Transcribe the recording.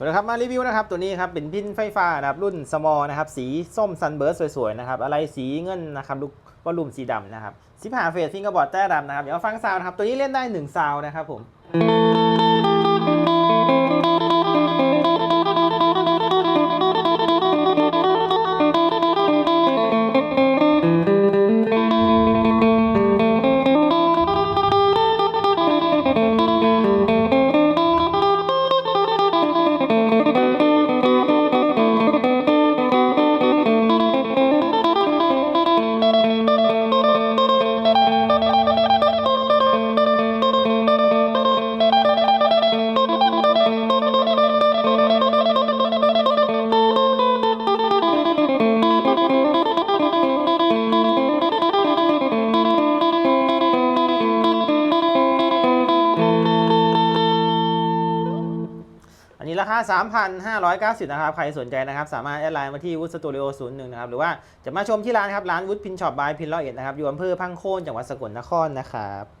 สวัสดีครับมารีวิวนะครับตัวนี้ครับเป็นพินไฟฟ้านะครับรุ่นสมอนะครับสีส้มซันเบิร์สสวยๆนะครับอะไรสีเงินนะครับลูกวอลลุ่มสีดำนะครับสิบหาเฟสฟิงกระบอร์ดแต้ดำนะครับเดี๋ยวฟังซาวนะครับตัวนี้เล่นได้หนึ่งซาวนะครับผม อัน นี้ราคา 3,590 นะครับ ใครสนใจนะครับ สามารถแอดไลน์มาที่วุฒิสตูดิโอ01 นะครับ หรือว่าจะมาชมที่ร้านครับ ร้านวุฒิพินช็อปบายพินร้อยเอ็ดนะครับ อยู่อำเภอพังโคนจังหวัดสกลนครนะครับ